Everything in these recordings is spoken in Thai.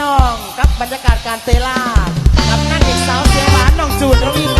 น้องกับบรรยากาศการเตล่ากับนั่งเอกสาวเสียงหวานน้องจูนระวี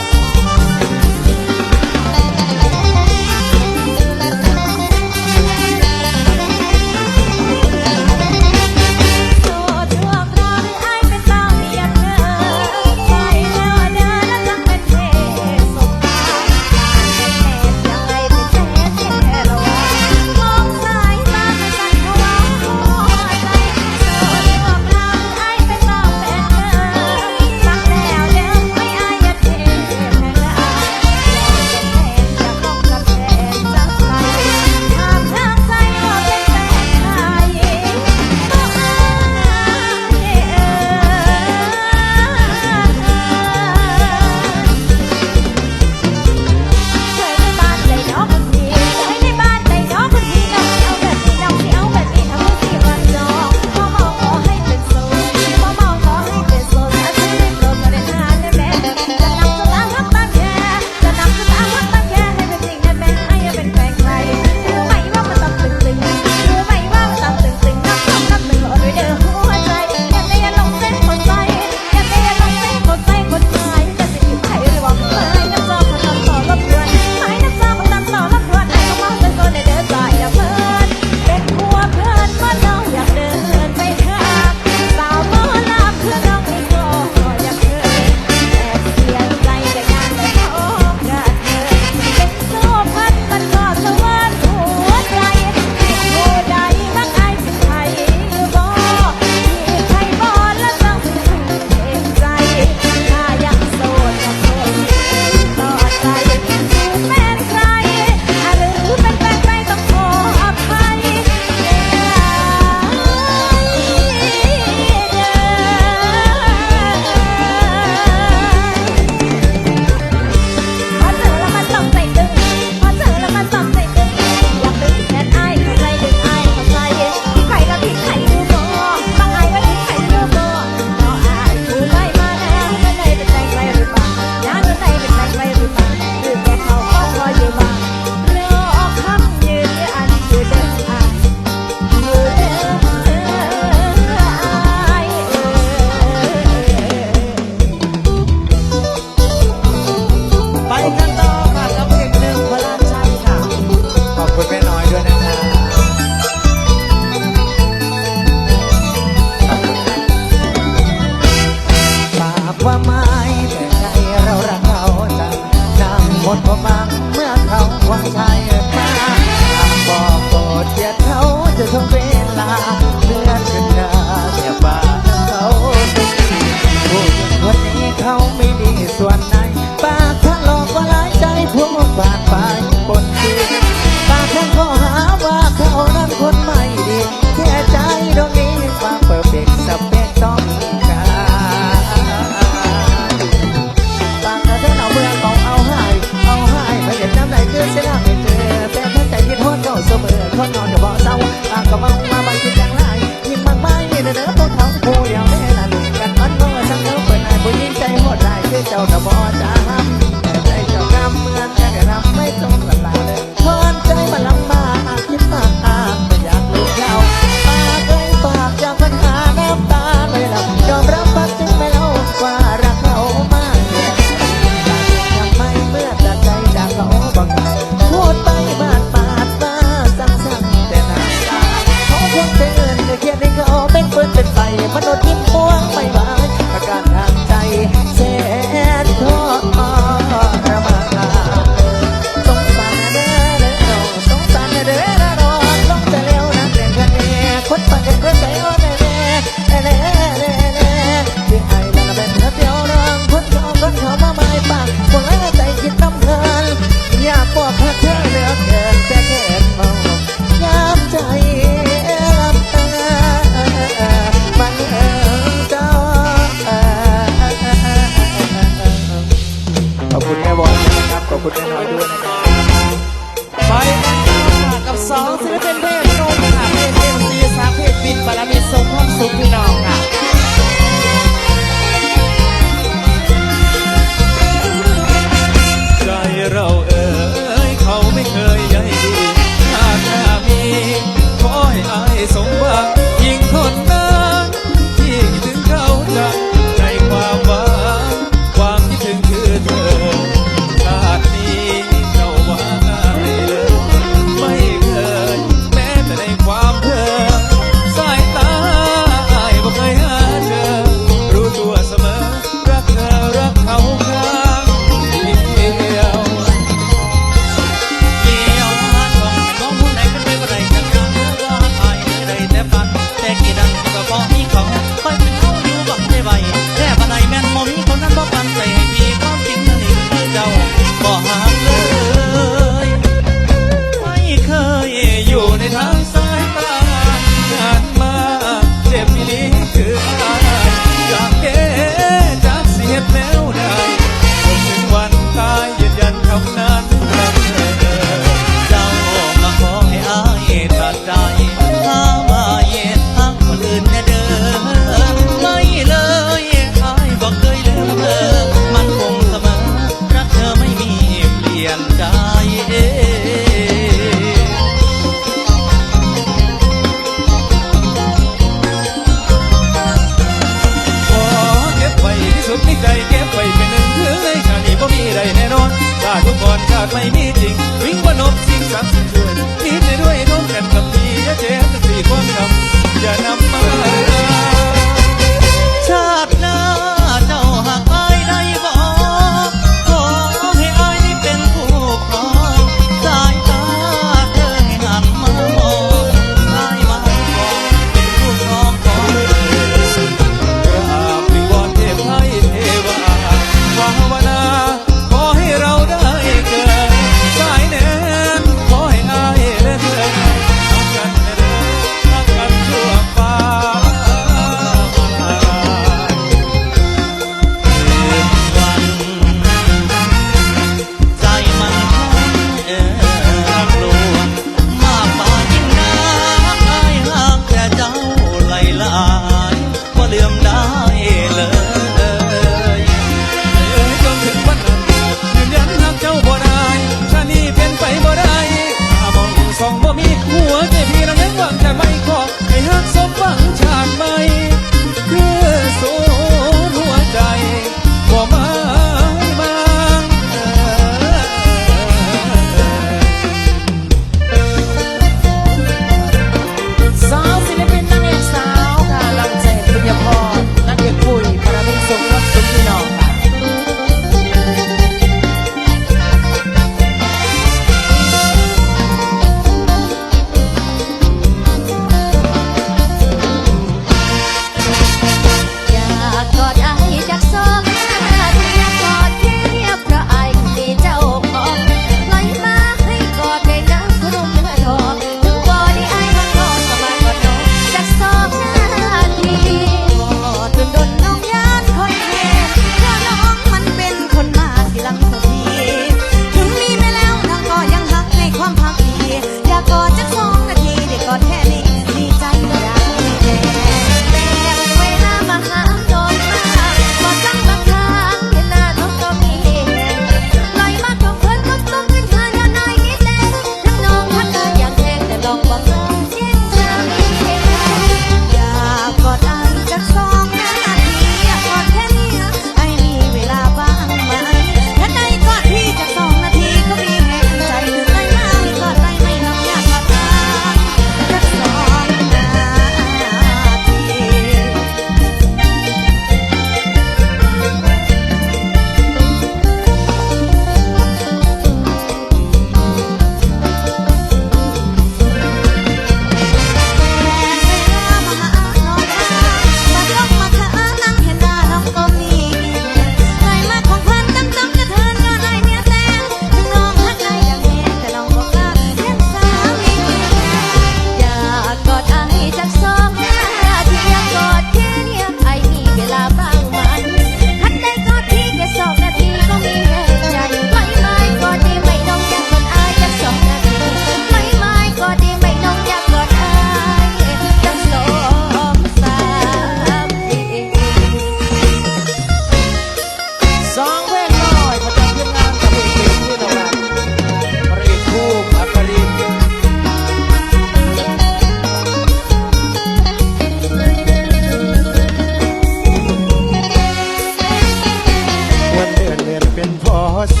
อส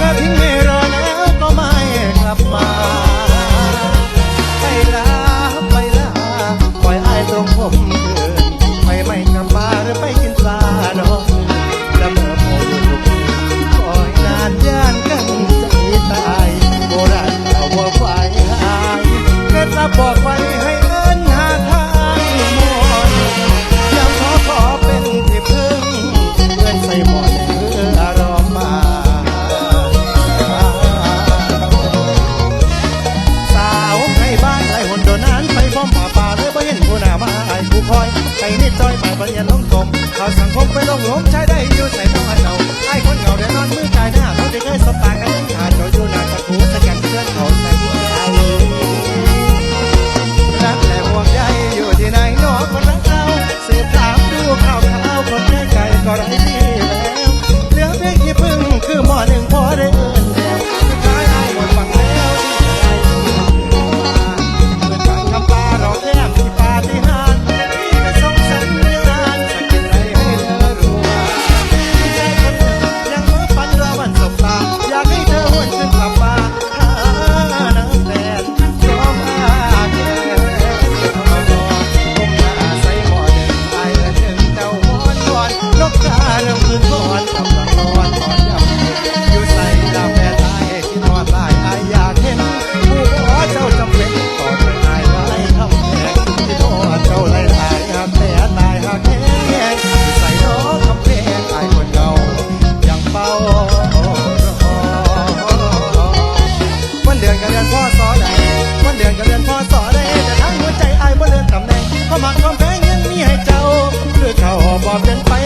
กถึงไม่รอแล้วก็ไม่กลับมา นิดจอยมาปริญญาลงกลมข่าวสังคมไปองหลงใช้ได้อยู่ใส่ต้องอันเอา more than five.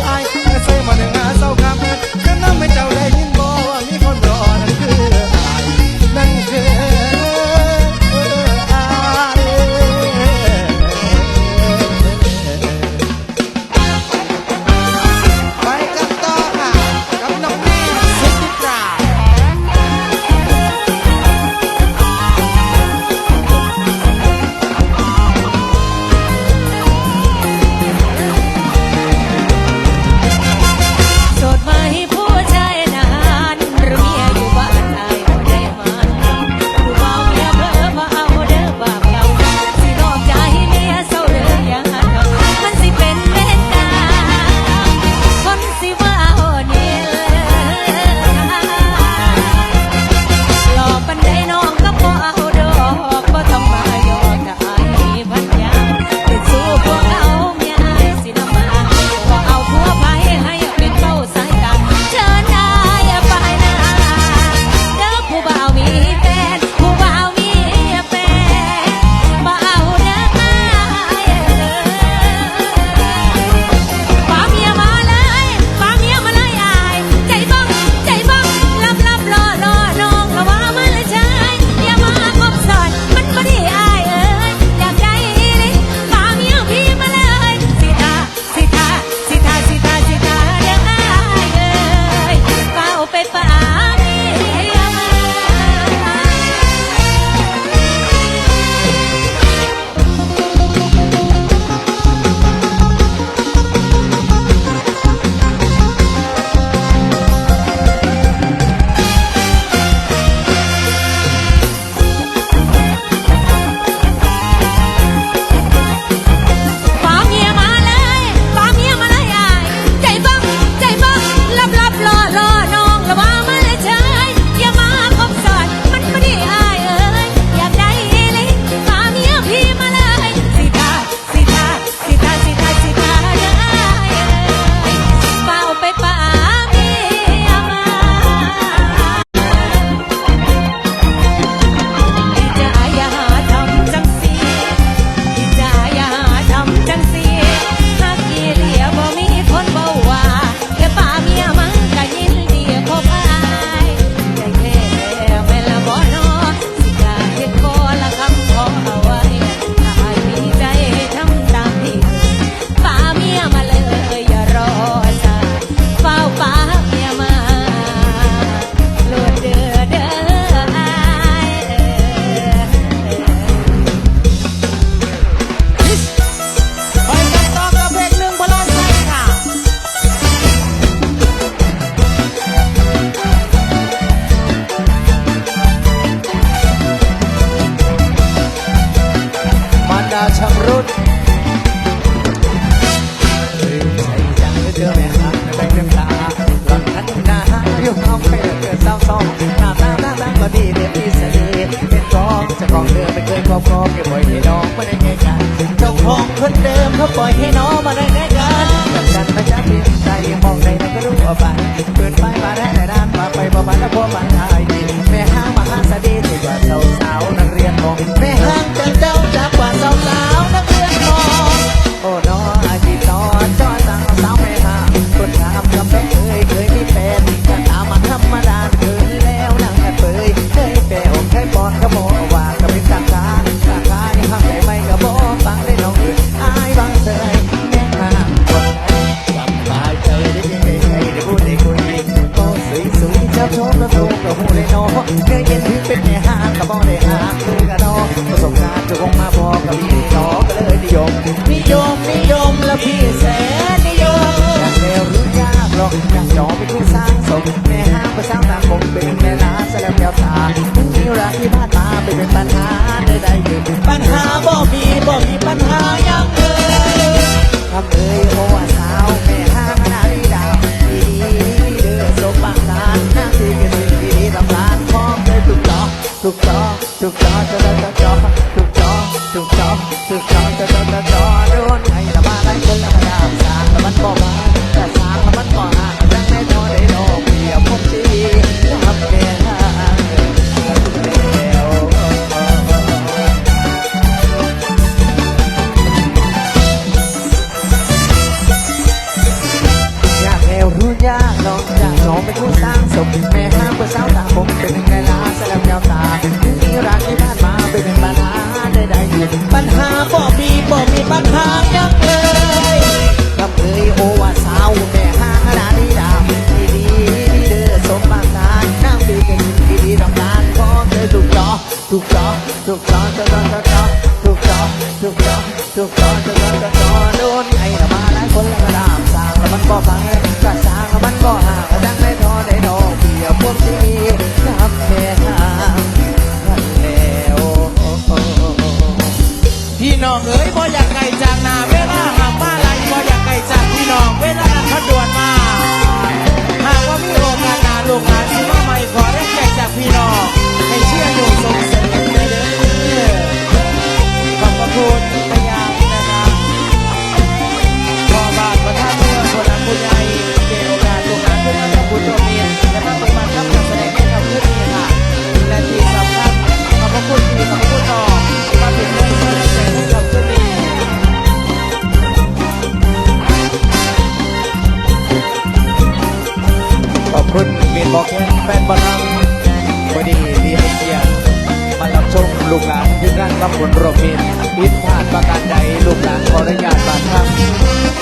พิษพาดประการใดลูกหลานขออนุญาตบาดทั้ง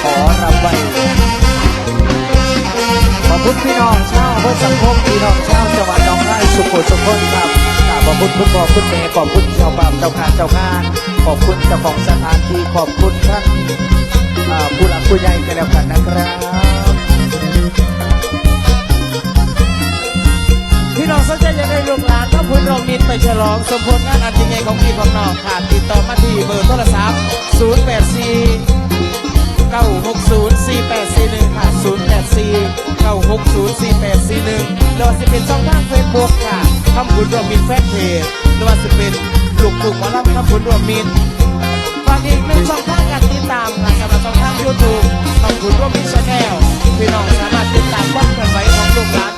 ขอรับไว้ขอบคุณพี่น้องชาวเพื่อสังคมพี่น้องชาวจังหวัดหนองคายสุโขทัยคนครับขอบคุณคุณพ่อคุณแม่ขอบคุณเจ้าบ้านเจ้าขาเจ้างาน ขอบคุณเจ้าของสถานที่ขอบคุณท่านผู้หลักผู้ใหญ่กันแล้วกันนะครับพี่น้องสนใจยังไงลูกหลาน คุณโรมิตไปฉลอง สมผลงานอันยิ่งใหญ่ของพี่ของน้องขาดติดต่อมาที่เบอร์โทรศัพท์ 084 960 4841 ค่ะ 084 960 4841หรือว่าจะเป็นช่องทางเฟซบุ๊กค่ะทำคุณโรมิตแฟนเพจหรือว่าจะเป็นลูกทุ่งหมอลำทำคุณโรมิตฝากอีกหนึ่งช่องทางการติดตามค่ะกับช่องทางยูทูบทำคุณโรมิตชาแนลพี่น้องสามารถติดตามความเคลื่อนไหวของลูกหลาน